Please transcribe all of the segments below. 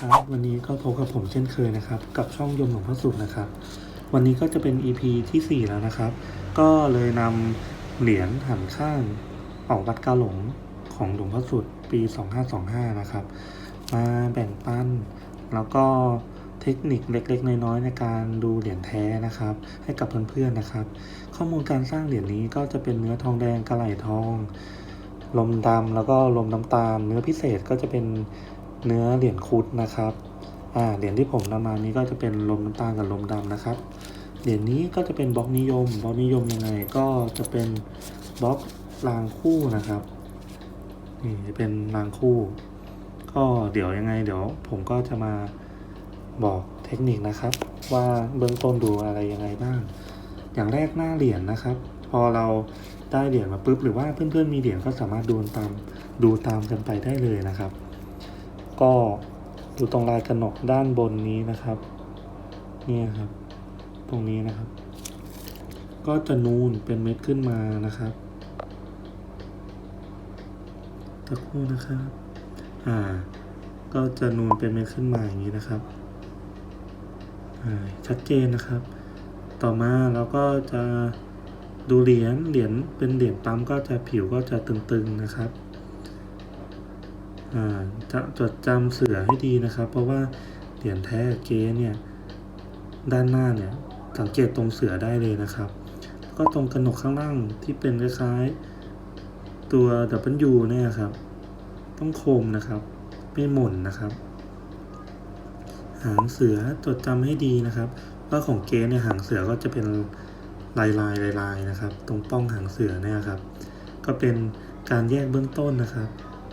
ครับ วันนี้ก็พบกับผมเช่นเคยนะครับ กับช่องยมหลวงพระสุขนะครับ วันนี้ก็จะเป็น EP ที่ 4 แล้วนะครับ ก็เลยนำเหรียญหันข้างออกวัดกาหลงของหลวงพ่อสุดปี 2525 นะครับ มาแบ่งปัน แล้วก็เทคนิคเล็ก ๆ น้อยๆในการดูเหรียญแท้นะครับ ให้กับเพื่อนๆนะครับ ข้อมูลการสร้างเหรียญนี้ก็จะเป็นเนื้อทองแดงกระไหลทอง ลมดำแล้วก็ลมน้ำตาล เนื้อพิเศษก็จะเป็น เนื้อเหรียญคุดนะครับอ่าเหรียญที่ผมนำมานี้ก็จะเป็นลมน้ำตาลกับลมดำนะครับ เหรียญนี้ก็จะเป็นบล็อกนิยมบล็อกนิยมยังไงก็จะเป็นบล็อกรางคู่นะครับนี่จะเป็นรางคู่ ก็เดี๋ยวยังไง เดี๋ยวผมก็จะมาบอกเทคนิคนะครับ ว่าเบื้องต้นดูอะไรยังไงบ้าง อย่างแรกหน้าเหรียญนะครับ พอเราได้เหรียญมาปุ๊บหรือว่าเพื่อนๆมีเหรียญก็สามารถดูตามดูตามกันไปได้เลยนะครับ ก็ดูตรงลายกระหนกด้านบนนี้นะครับเนี่ยครับ ตรงนี้นะครับ ก็จะนูนเป็นเม็ดขึ้นมานะครับตะคู่นะครับอ่า ก็จะนูนเป็นเม็ดขึ้นมาอย่างนี้นะครับอ่าชัดเจนนะครับ ต่อมาเราก็จะดูเหรียญเหรียญเป็นเหรียญปั๊มก็จะผิวก็จะตึงๆนะครับ จะจดจำเสือให้ดีนะครับ เพราะว่าเหรียญแท้กเก๊เนี่ยด้านหน้าเนี่ยสังเกตตรงเสือได้เลยนะครับ ก็ตรงกระหนกข้างล่างที่เป็นคล้ายๆตัว W เนี่ยครับ ต้องคมนะครับไม่หม่นนะครับ หางเสือจดจำให้ดีนะครับว่าของเก๊เนี่ยหางเสือก็จะเป็นลายลายลายลายๆนะครับ ตรงป้องหางเสือเนี่ยครับ ก็เป็นการแยกเบื้องต้นนะครับ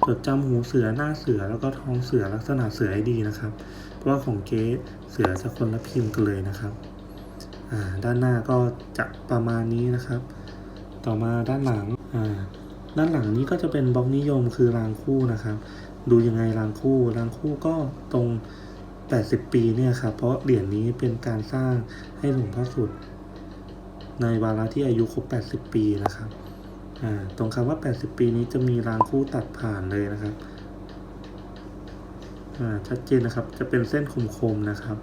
จดจำหูเสือหน้าเสือแล้วก็ท้องเสือลักษณะเสือให้ดีนะครับ เพราะว่าของเก๊เสือจะคนละพิมพ์กันเลยนะครับด้านหน้าก็จะประมาณนี้นะครับ ต่อมาด้านหลังด้านหลังนี้ก็จะเป็นบล็อกนิยมคือรางคู่นะครับ ดูยังไงรางคู่รางคู่ก็ตรง 80 ปีเนี่ยครับ เพราะเหรียญนี้เป็นการสร้างให้หลวงพ่อสุด ในวาระที่อายุครบ 80 ปีนะครับ ตรงคำว่า 80 ปีนี้จะมีรางคู่ตัดผ่านเลยนะครับชัดเจนนะครับ จะเป็นเส้นคมๆนะครับ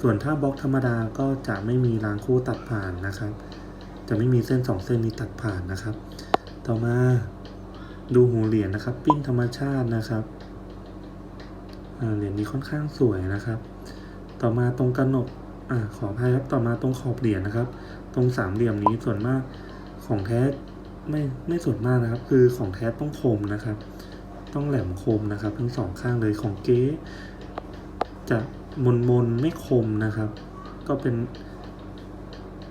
ส่วนถ้าบล็อกธรรมดาก็จะไม่มีรางคู่ตัดผ่านนะครับ จะไม่มีเส้นสองเส้นนี้ตัดผ่านนะครับ ต่อมาดูหูเหรียญนะครับ ปิ้นธรรมชาตินะครับเหรียญนี้ค่อนข้างสวยนะครับ ต่อมาตรงกระหนกอขออภัยครับ ต่อมาตรงขอบเหรียญนะครับ ตรงสามเหลี่ยมนี้ส่วนมากของแท้ ไม่ไม่ส่วนมากนะครับ คือของแท้ต้องคมนะครับ ต้องแหลมคมนะครับ ทั้งสองข้างเลยของเก๊จะมนมนๆไม่คมนะครับ ก็เป็น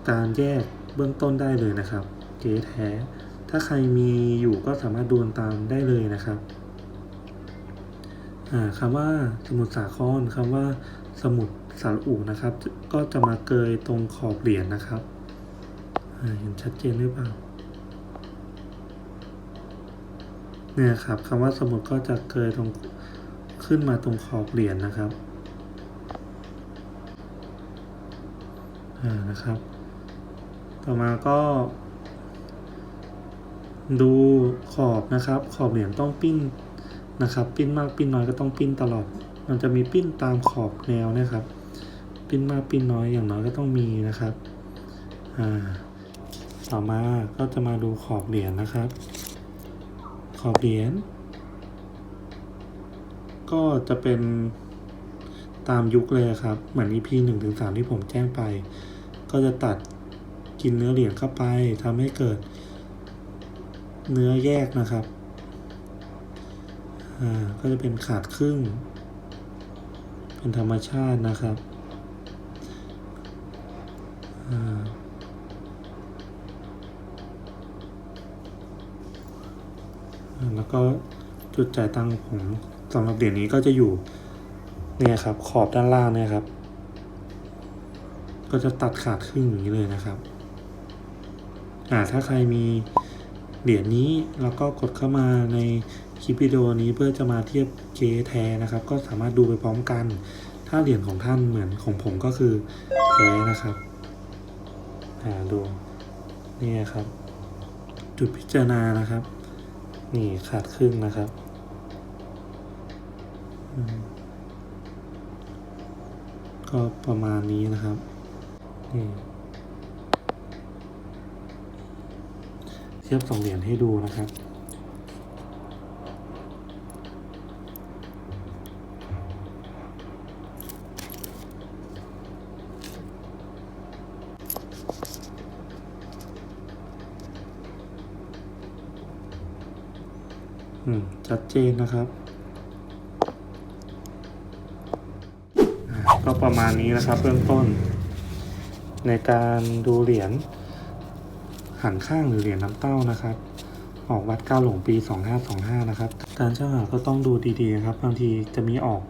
การแยกเบื้องต้นได้เลยนะครับ เก๊แท้ ถ้าใครมีอยู่ก็สามารถดูตามได้เลยนะครับอ่าคำว่าสมุทรสาครคำว่าสมุทรสารอูนะครับ ก็จะมาเกยตรงขอบเหรียญนะครับเห็นชัดเจนหรือเปล่า เนี่ยครับคำว่าสมุดก็จะเกยตรงขึ้นมาตรงขอบเหรียญนะครับอ่านะครับ ต่อมาก็ดูขอบนะครับ ขอบเหรียญต้องปิ้นนะครับ ปิ้นมากปิ้นน้อยก็ต้องปิ้นตลอด มันจะมีปิ้นตามขอบแนวนะครับ ปิ้นมากปิ้นน้อยอย่างน้อยก็ต้องมีนะครับอ่าต่อมาก็จะมาดูขอบเหรียญนะครับ อบเหรียญก็จะเป็นตามยุคเลยครับ เหมือน EP หนึ่งถึงสามที่ผมแจ้งไป ก็จะตัดกินเนื้อเหรียญเข้าไปทำให้เกิดเนื้อแยกนะครับ อ่า ก็จะเป็นขาดครึ่ง เป็นธรรมชาตินะครับ อ่า แล้วก็จุดจ่ายตังค์ผมสำหรับเหรียญนี้ก็จะอยู่เนี่ยครับ ขอบด้านล่างเนี่ยครับ ก็จะตัดขาดครึ่งอย่างนี้เลยนะครับอ่าถ้าใครมีเหรียญนี้แล้วก็กดเข้ามาในคลิปวิดีโอนี้เพื่อจะมาเทียบเกแท้นะครับ ก็สามารถดูไปพร้อมกัน ถ้าเหรียญของท่านเหมือนของผมก็คือแท้นะครับอ่าดูนี่ครับ จุดพิจารณานะครับ นี่ขาดครึ่งนะครับก็ประมาณนี้นะครับนี่เทียบสองเหรียญให้ดูนะครับ ชัดเจนนะครับก็ประมาณนี้นะครับเบื้องต้น ในการดูเหรียญหันข้างหรือเหรียญน้ำเต้านะครับ ออกวัดเก้าหลงปี 2525 นะครับ การช่างหาก็ต้องดูดีๆนะครับบางทีจะมีออก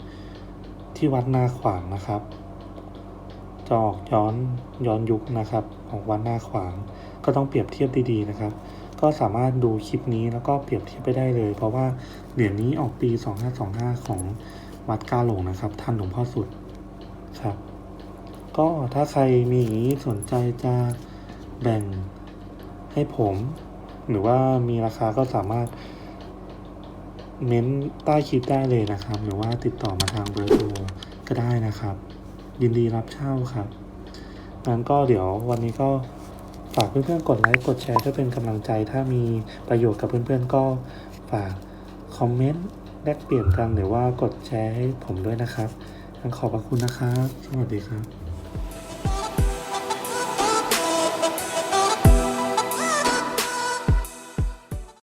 ที่วัดนาขวางนะครับจะออกย้อนย้อนยุคนะครับออกวัดนาขวาง ก็ต้องเปรียบเทียบดีๆนะครับ ก็สามารถดูคลิปนี้แล้วก็เปรียบเทียบไปได้เลย เพราะว่าเหรียญนี้ออกปี 2525 ของวัดกาหลงนะครับ ท่านหลวงพ่อสุดครับ ก็ถ้าใครมีสนใจจะแบ่งให้ผม หรือว่ามีราคาก็สามารถเม้นใต้คลิปได้เลยนะครับ หรือว่าติดต่อมาทางเบอร์โทรก็ได้นะครับ ยินดีรับเช่าครับงั้นก็เดี๋ยววันนี้ก็ ฝากเพื่อนๆกดไลค์กดแชร์เพื่อเป็นกำลังใจ ถ้ามีประโยชน์กับเพื่อนๆก็ฝากคอมเมนต์แลกเปลี่ยนกันหรือว่ากดแชร์ให้ผมด้วยนะครับงั้นขอบพระคุณนะครับ สวัสดีครับ